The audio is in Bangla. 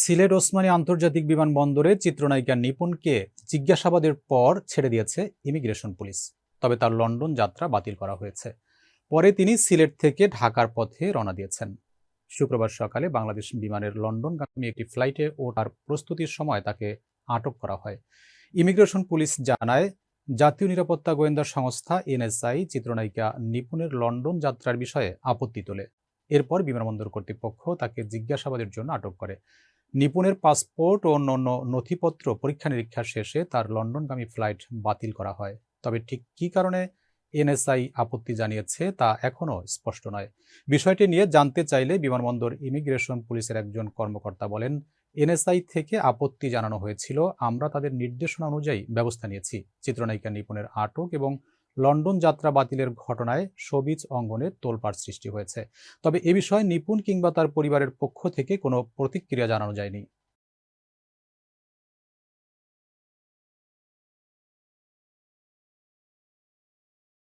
সিলেট ওসমানী আন্তর্জাতিক বিমানবন্দরে চিত্রনায়িকা নিপুণকে জিজ্ঞাসাবাদের পর ছেড়ে দিয়েছে ইমিগ্রেশন পুলিশ, তবে তার লন্ডন যাত্রা বাতিল করা হয়েছে। পরে তিনি সিলেট থেকে ঢাকার পথে রওনা দিয়েছেন। শুক্রবার সকালে বাংলাদেশ বিমানের লন্ডনগামী একটি ফ্লাইটে ওঠার প্রস্তুতির সময় তাকে আটক করা হয়। ইমিগ্রেশন পুলিশ জানায়, জাতীয় নিরাপত্তা গোয়েন্দা সংস্থা এনএসআই চিত্রনায়িকা নিপুণের লন্ডন যাত্রার বিষয়ে আপত্তি তোলে। এরপর বিমানবন্দর কর্তৃপক্ষ তাকে জিজ্ঞাসাবাদের জন্য আটক করে। নিপুণের পাসপোর্ট ও অন্যান্য নথিপত্র পরীক্ষা নিরীক্ষা শেষে তার লন্ডনগামী ফ্লাইট বাতিল করা হয়। তবে ঠিক কী কারণে এনএসআই আপত্তি জানিয়েছে তা এখনও স্পষ্ট নয়। বিষয়টি নিয়ে জানতে চাইলে বিমানবন্দর ইমিগ্রেশন পুলিশের একজন কর্মকর্তা বলেন, এনএসআই থেকে আপত্তি জানানো হয়েছিল, আমরা তাদের নির্দেশনা অনুযায়ী ব্যবস্থা নিয়েছি। চিত্রনায়িকা নিপুণের আটক এবং লন্ডন যাত্রা বাতিলের ঘটনায় সবিজ অঙ্গনে তোলপাড় সৃষ্টি হয়েছে। তবে এ বিষয়ে নিপুণ কিংবা তার পরিবারের পক্ষ থেকে কোনো প্রতিক্রিয়া জানানো যায়নি।